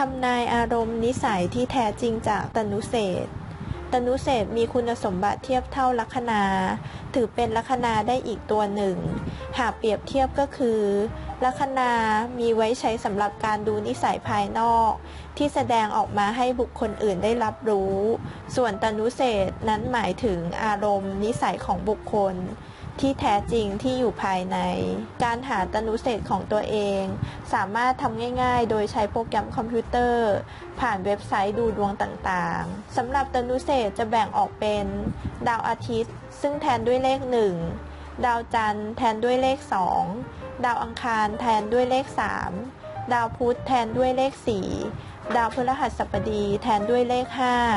ทำนายอารมณ์นิสัยที่แท้จริงจากตนุเศษตนุเศษมีคุณสมบัติเทียบเท่าลัคนา ถือเป็นลัคนาได้อีกตัวหนึ่ง หากเปรียบเทียบก็คือ ลัคนามีไว้ใช้สำหรับการดูนิสัยภายนอก ที่แสดงออกมาให้บุคคลอื่นได้รับรู้ ส่วนตนุเศษนั้นหมายถึงอารมณ์นิสัยของบุคคล ที่แท้จริงที่อยู่ภายใน การหาตนุเศษของตัวเอง สามารถทำง่ายๆ โดยใช้โปรแกรมคอมพิวเตอร์ ผ่านเว็บไซต์ดูดวงต่างๆสำหรับตนุเศษจะแบ่งออกเป็น ดาวอาทิตย์ ซึ่งแทนด้วยเลข 1 ดาวจันทร์แทนด้วยเลข 2 ดาวอังคารแทนด้วยเลข 3 ดาวพุธแทนด้วยเลข 4 ดาวพฤหัสบดีแทนด้วยเลข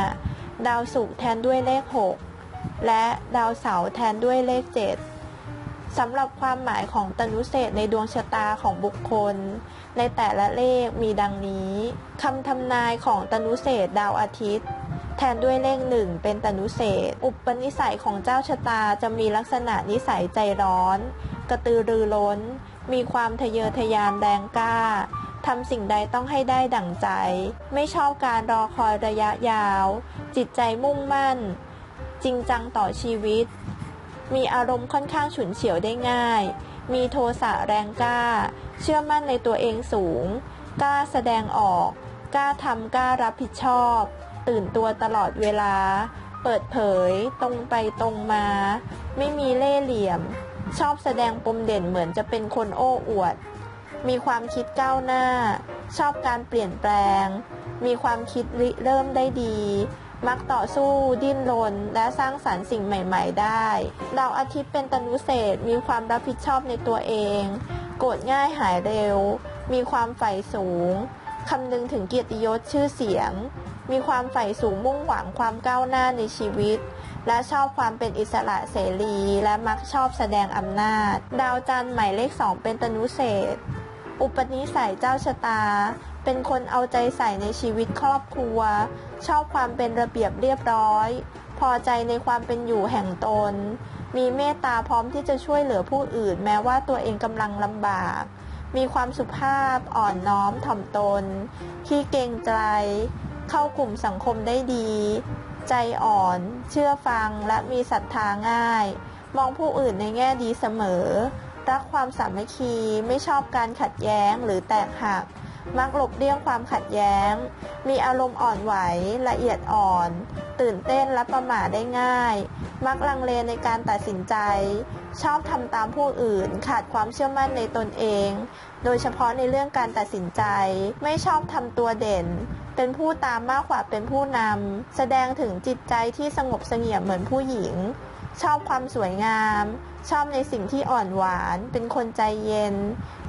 5 ดาวศุกร์แทนด้วยเลข 6 และดาวเสาร์แทนด้วยเลข 7สำหรับความหมายของตนุเศษในดวงชะตาของบุคคล ในแต่ละเลขมีดังนี้คำทำนายของตนุเศษดาวอาทิตย์ แทนด้วยเลขหนึ่งเป็นตนุเศษอุปนิสัยของเจ้าชะตาจะมีลักษณะนิสัยใจร้อน กระตือรือร้น มีความทะเยอทะยานแรงกล้าทำสิ่งใดต้องให้ได้ดั่งใจ ไม่ชอบการรอคอยระยะยาว จิตใจมุ่งมั่น จริงจังต่อชีวิต มีอารมณ์ค่อนข้างฉุนเฉียวได้ง่าย มีโทสะแรงกล้า เชื่อมั่นในตัวเองสูง กล้าแสดงออก กล้าทำกล้ารับผิดชอบ ตื่นตัวตลอดเวลา เปิดเผย ตรงไปตรงมา ไม่มีเล่ห์เหลี่ยม ชอบแสดงปมเด่นเหมือนจะเป็นคนโอ้อวด มีความคิดก้าวหน้า ชอบการเปลี่ยนแปลง มีความคิดริเริ่มได้ดี มักต่อสู้ดิ้นรนและสร้างสารรค์สิ่งใหม่ ๆ ได้ดาวอาทิตย์เป็นตนุเศษมีความรับผิดชอบในตัวเอง โกรธง่ายหายเร็ว มีความใฝ่สูงคำนึงถึงเกียรติยศชื่อเสียง มีความใฝ่สูงมุ่งหวังความก้าวหน้าในชีวิต และชอบความเป็นอิสระเสรี และมักชอบแสดงอำนาจ ดาวจันทร์หมายเลขสองเป็นตนุเศษอุปนิสัยเจ้าชะตา เป็นคนเอาใจใส่ในชีวิตครอบครัว ชอบความเป็นระเบียบเรียบร้อย พอใจในความเป็นอยู่แห่งตน มีเมตตาพร้อมที่จะช่วยเหลือผู้อื่น แม้ว่าตัวเองกำลังลำบาก มีความสุภาพอ่อนน้อมถ่อมตน ขี้เกรงใจ เข้ากลุ่มสังคมได้ดี ใจอ่อน เชื่อฟังและมีศรัทธาง่าย มองผู้อื่นในแง่ดีเสมอ รักความสามัคคีไม่ชอบการขัดแย้งหรือแตกหัก มักหลบเลี่ยงความขัดแย้ง มีอารมณ์อ่อนไหว ละเอียดอ่อน ตื่นเต้นและประมาทได้ง่าย มักลังเลในการตัดสินใจ ชอบทำตามผู้อื่น ขาดความเชื่อมั่นในตนเอง โดยเฉพาะในเรื่องการตัดสินใจ ไม่ชอบทำตัวเด่น เป็นผู้ตามมากกว่าเป็นผู้นำ แสดงถึงจิตใจที่สงบเสงี่ยมเหมือนผู้หญิง ชอบความสวยงาม ชอบในสิ่งที่อ่อนหวาน เป็นคนใจเย็น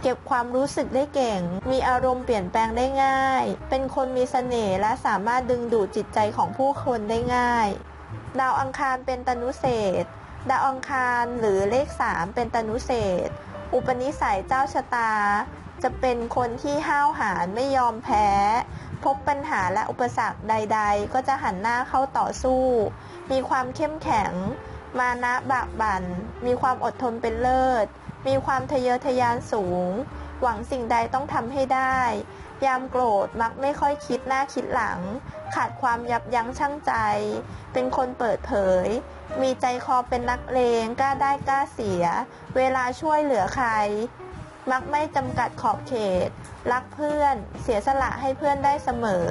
เก็บความรู้สึกได้เก่ง มีอารมณ์เปลี่ยนแปลงได้ง่าย เป็นคนมีเสน่ห์และสามารถดึงดูดจิตใจของผู้คนได้ง่าย ดาวอังคารเป็นตนุเศษดาวอังคารหรือเลขสามเป็นตนุเศษอุปนิสัยเจ้าชะตา จะเป็นคนที่ห้าวหาญไม่ยอมแพ้ พบปัญหาและอุปสรรคใด ๆ ก็จะหันหน้าเข้าต่อสู้ มีความเข้มแข็ง มานะบากบัน่น มีความอดทนเป็นเลิศ มีความทะเยอทะยานสูง หวังสิ่งใดต้องทำให้ได้ ยามโกรธมักไม่ค่อยคิดหน้าคิดหลัง ขาดความยับยั้งชั่งใจ เป็นคนเปิดเผย มีใจคอเป็นนักเลงกล้าได้กล้าเสีย เวลาช่วยเหลือใคร มักไม่จำกัดขอบเขต รักเพื่อน เสียสละให้เพื่อนได้เสมอ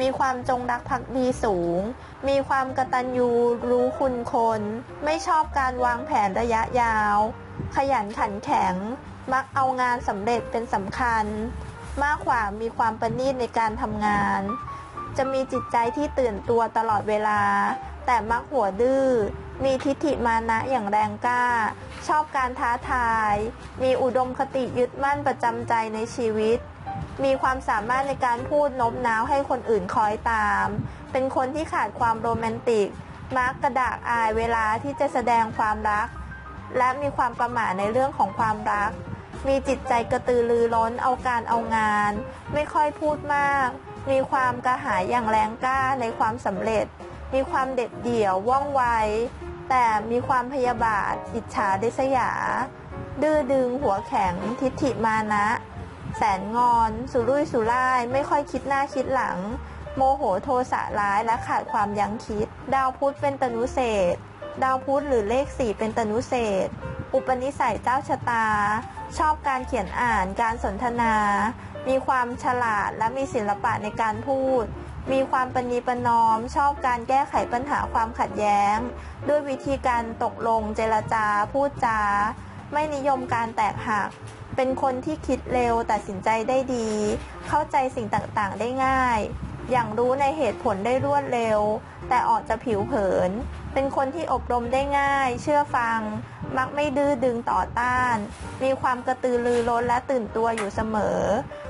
มีความจงรักภักดีสูง มีความกตัญญูรู้คุณคน ไม่ชอบการวางแผนระยะยาว ขยันขันแข็ง มักเอางานสำเร็จเป็นสำคัญ มากกว่ามีความประณีตในการทำงาน จะมีจิตใจที่ตื่นตัวตลอดเวลา แต่มักหัวดื้อ มีทิฏฐิมานะอย่างแรงกล้า ชอบการท้าทาย มีอุดมคติยึดมั่นประจำใจในชีวิต มีความสามารถในการพูดโน้มน้าวให้คนอื่นคอยตาม เป็นคนที่ขาดความโรแมนติก มักกระดากอายเวลาที่จะแสดงความรัก และมีความประหม่าในเรื่องของความรัก มีจิตใจกระตือรือร้นเอาการเอางาน ไม่ค่อยพูดมาก มีความกระหายอย่างแรงกล้าในความสำเร็จมีความเด็ดเดี่ยวว่องไว แต่มีความพยาบาท อิจฉาดิษยา ดื้อดึงหัวแข็งทิฐิมานะ แสนงอน สุรุ่ยสุร่าย ไม่ค่อยคิดหน้าคิดหลัง โมโหโทสะร้ายและขาดความยั้งคิด ดาวพุธเป็นตนุเศษดาวพุธหรือเลขสี่เป็นตนุเศษอุปนิสัยเจ้าชะตา ชอบการเขียนอ่านการสนทนา มีความฉลาดและมีศิลปะในการพูด มีความปณีประนอม ชอบการแก้ไขปัญหาความขัดแย้ง ด้วยวิธีการตกลงเจรจา พูดจา ไม่นิยมการแตกหัก เป็นคนที่คิดเร็วตัดสินใจได้ดี เข้าใจสิ่งต่างๆได้ง่าย อย่างรู้ในเหตุผลได้รวดเร็ว แต่ออกจะผิวเผิน เป็นคนที่อบรมได้ง่าย เชื่อฟัง มักไม่ดื้อดึงต่อต้าน มีความกระตือรือร้นและตื่นตัวอยู่เสมอ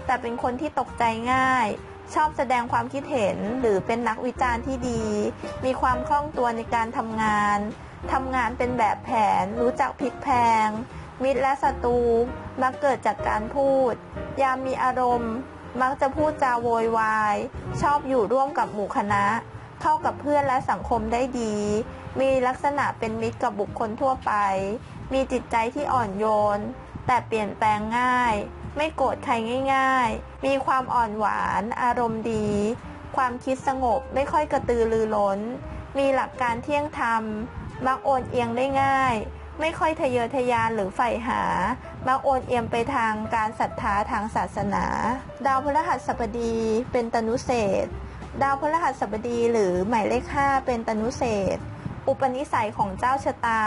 แต่เป็นคนที่ตกใจง่าย ชอบแสดงความคิดเห็นหรือเป็นนักวิจารณ์ที่ดี มีความคล่องตัวในการทำงานทำงานเป็นแบบแผน รู้จักพลิกแพลงมิตรและศัตรูมักเกิดจากการพูด ยามมีอารมณ์ มักจะพูดจาโวยวาย ชอบอยู่ร่วมกับหมู่คณะ เข้ากับเพื่อนและสังคมได้ดี มีลักษณะเป็นมิตรกับบุคคลทั่วไป มีจิตใจที่อ่อนโยน แต่เปลี่ยนแปลงง่าย ไม่โกรธใครง่าย ๆ มีความอ่อนหวาน อารมณ์ดี ความคิดสงบไม่ค่อยกระตือรือร้น มีหลักการเที่ยงธรรม มักโอนเอียงได้ง่าย ไม่ค่อยทะเยอทะยานหรือใฝ่หา มักโอนเอียงไปทางการศรัทธาทางศาสนา ดาวพฤหัสบดีเป็นตนุเศษดาวพฤหัสบดีหรือหมายเลข 5 เป็นตนุเศษ อุปนิสัยของเจ้าชะตา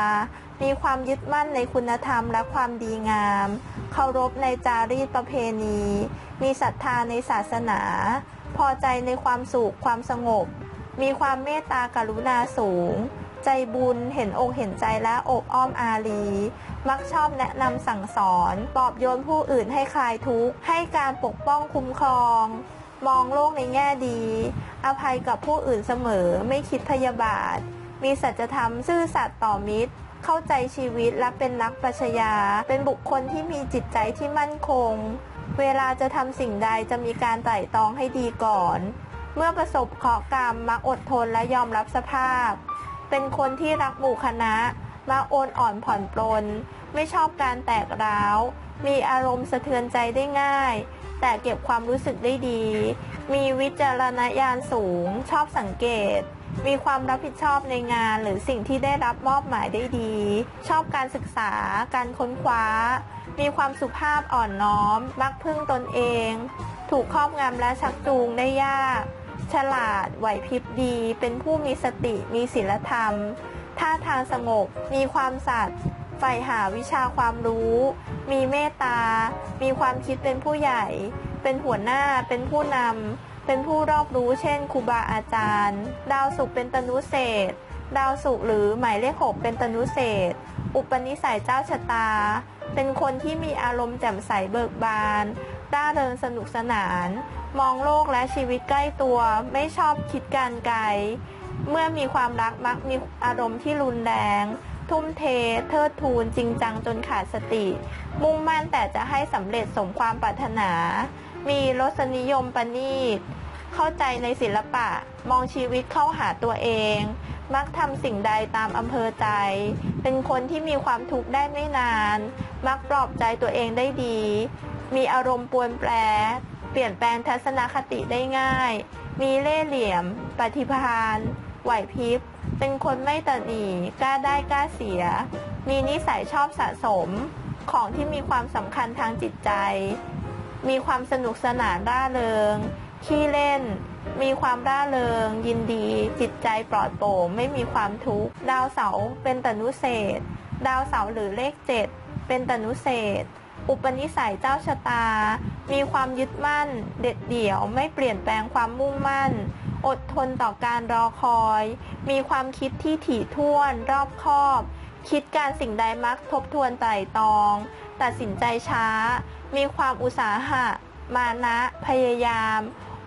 มีความยึดมั่นในคุณธรรมและความดีงาม เคารพในจารีตประเพณี มีศรัทธาในศาสนา พอใจในความสุขความสงบ มีความเมตตากรุณาสูง ใจบุญเห็นอกเห็นใจและอบอ้อมอารี มักชอบแนะนำสั่งสอน ปลอบโยนผู้อื่นให้คลายทุกข์ ให้การปกป้องคุ้มครอง มองโลกในแง่ดี อภัยกับผู้อื่นเสมอ ไม่คิดพยาบาท มีสัจธรรมซื่อสัตย์ต่อมิตร เข้าใจชีวิตและเป็นนักปรัชญา เป็นบุคคลที่มีจิตใจที่มั่นคง เวลาจะทำสิ่งใดจะมีการไต่ตองให้ดีก่อน เมื่อประสบเคราะห์กรรมมักอดทนและยอมรับสภาพ เป็นคนที่รักหมู่คณะมักโอนอ่อนผ่อนปลน ไม่ชอบการแตกร้าว มีอารมณ์สะเทือนใจได้ง่าย แต่เก็บความรู้สึกได้ดี มีวิจารณญาณสูง ชอบสังเกต มีความรับผิดชอบในงาน หรือสิ่งที่ได้รับมอบหมายได้ดี ชอบการศึกษา การค้นคว้า มีความสุภาพอ่อนน้อม มักพึ่งตนเอง ถูกครอบงำและชักจูงได้ยาก ฉลาดไหวพริบดี เป็นผู้มีสติ มีศีลธรรม ท่าทางสงบ มีความสัตย์ใฝ่หาวิชาความรู้ มีเมตตา มีความคิดเป็นผู้ใหญ่ เป็นหัวหน้า เป็นผู้นำ เป็นผู้รอบรู้เช่นครูบาอาจารย์ ดาวศุกร์เป็นตนุเศษดาวศุกร์หรือหมายเลขหกเป็นตนุเศษอุปนิสัยเจ้าชะตา เป็นคนที่มีอารมณ์แจ่มใสเบิกบานร่าเริงสนุกสนาน มองโลกและชีวิตใกล้ตัว ไม่ชอบคิดการไกล เมื่อมีความรักมักมีอารมณ์ที่รุนแรง ทุ่มเท เทิดทูนจริงจังจนขาดสติ มุ่งมั่นแต่จะให้สำเร็จสมความปรารถนา มีรสนิยมประณีต เข้าใจในศิลปะ มองชีวิตเข้าหาตัวเอง มักทำสิ่งใดตามอำเภอใจ เป็นคนที่มีความทุกข์ได้ไม่นาน มักปลอบใจตัวเองได้ดี มีอารมณ์ปวนแปร เปลี่ยนแปลงทัศนคติได้ง่าย มีเล่ห์เหลี่ยม ปฏิภาณไหวพริบ เป็นคนไม่ตนีกล้าได้กล้าเสีย มีนิสัยชอบสะสม ของที่มีความสำคัญทางจิตใจ มีความสนุกสนานร่าเริง ขี้เล่น มีความร่าเริง ยินดี จิตใจปลอดโปร่งไม่มีความทุกข์ ดาวเสาร์เป็นตนุเศษ ดาวเสาร์หรือเลขเจ็ดเป็นตนุเศษ อุปนิสัยเจ้าชะตา มีความยึดมั่น เด็ดเดี่ยว ไม่เปลี่ยนแปลงความมุ่งมั่น อดทนต่อการรอคอย มีความคิดที่ถี่ถ้วน รอบคอบ คิดการสิ่งใดมักทบทวนไตร่ตรอง ตัดสินใจช้า มีความอุตสาหะ มานะ พยายาม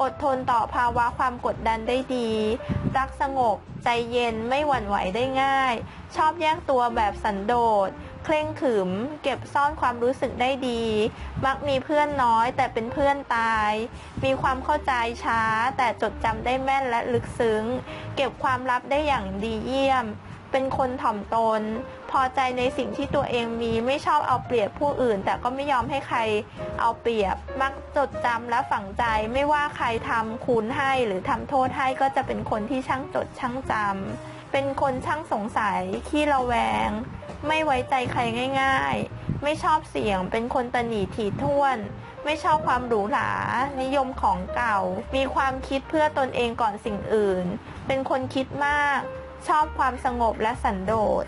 อดทนต่อภาวะความกดดันได้ดี รักสงบ ใจเย็นไม่หวั่นไหวได้ง่าย ชอบแยกตัวแบบสันโดษ เคร่งขรึม เก็บซ่อนความรู้สึกได้ดี มักมีเพื่อนน้อยแต่เป็นเพื่อนตาย มีความเข้าใจช้าแต่จดจำได้แม่นและลึกซึ้ง เก็บความลับได้อย่างดีเยี่ยม เป็นคนถ่อมตน พอใจในสิ่งที่ตัวเองมีไม่ชอบเอาเปรียบผู้อื่น แต่ก็ไม่ยอมให้ใครเอาเปรียบ มักจดจำและฝังใจไม่ว่าใครทำคุณให้หรือทำโทษให้ก็จะเป็นคนที่ช่างจดช่างจำเป็นคนช่างสงสัยขี้ระแวง ไม่ไว้ใจใครง่าย ๆ ไม่ชอบเสียง เป็นคนตนีถี่ถ้วนไม่ชอบความหรูหรา นิยมของเก่า มีความคิดเพื่อตนเองก่อนสิ่งอื่น เป็นคนคิดมาก ชอบความสงบและสันโดษ